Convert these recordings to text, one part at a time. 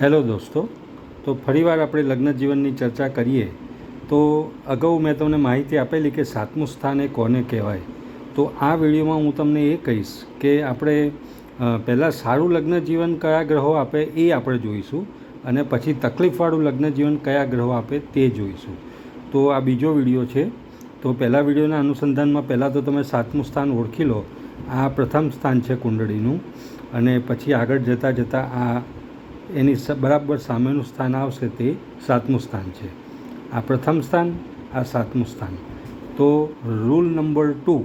Hello દોસ્તો, તો ફરીવાર આપણે લગ્ન જીવનની ચર્ચા કરીએ. તો અગાઉ મેં તમને માહિતી આપેલી કે સાતમું સ્થાન એ કોને કહેવાય? તો આ વિડીયોમાં હું તમને એ કહીશ કે આપણે પહેલાં સારું લગ્ન જીવન કયા ગ્રહો આપે એ આપણે જોઈશું અને પછી તકલીફવાળું લગ્ન જીવન કયા ગ્રહો આપે તે જોઈશું. તો આ બીજો વીડિયો છે. તો પહેલાં વિડીયોના અનુસંધાનમાં પહેલાં તો તમે સાતમું સ્થાન ઓળખી લો. આ પ્રથમ સ્થાન છે કુંડળીનું અને પછી આગળ જતાં જતાં આ એની બરાબર સામેનું સ્થાન આવશે તે સાતમું સ્થાન છે. આ પ્રથમ સ્થાન, આ સાતમું સ્થાન. તો રૂલ નંબર ટુ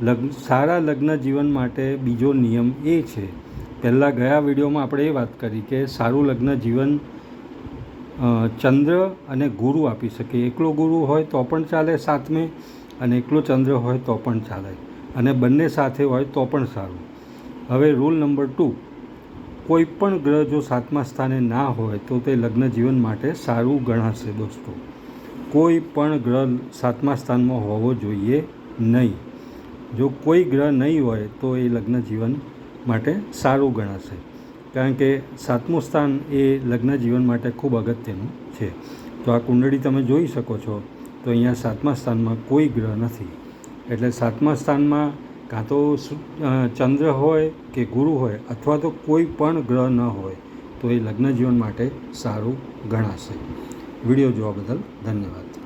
લગ્ન, સારા લગ્ન જીવન માટે બીજો નિયમ એ છે. પહેલાં ગયા વિડીયોમાં આપણે એ વાત કરી કે સારું લગ્ન જીવન ચંદ્ર અને ગુરુ આપી શકે. એકલો ગુરુ હોય તો પણ ચાલે સાતમે અને એકલો ચંદ્ર હોય તો પણ ચાલે. અને બંને સાથે હોય તો પણ સારું. હવે રૂલ નંબર ટુ કોઈ પણ ગ્રહ જો સાતમા સ્થાને ના હોય તો તે લગ્ન જીવન માટે સારું ગણાશે દોસ્તો. કોઈ પણ ગ્રહ સાતમા સ્થાનમાં હોવો જોઈએ નહીં. જો કોઈ ગ્રહ નહીં હોય તો એ લગ્ન જીવન માટે સારું ગણાશે. કારણ કે સાતમું સ્થાન એ લગ્ન જીવન માટે ખૂબ અગત્યનું છે. તો આ કુંડળી તમે જોઈ શકો છો. તો અહીંયા સાતમા સ્થાનમાં કોઈ ગ્રહ નથી. એટલે સાતમા સ્થાનમાં કાં તો ચંદ્ર હોય કે ગુરુ હોય અથવા તો કોઈ પણ ગ્રહ ન હોય, તો એ લગ્ન જીવન માટે સારું ગણાશે. વીડિયો જોવા બદલ ધન્યવાદ.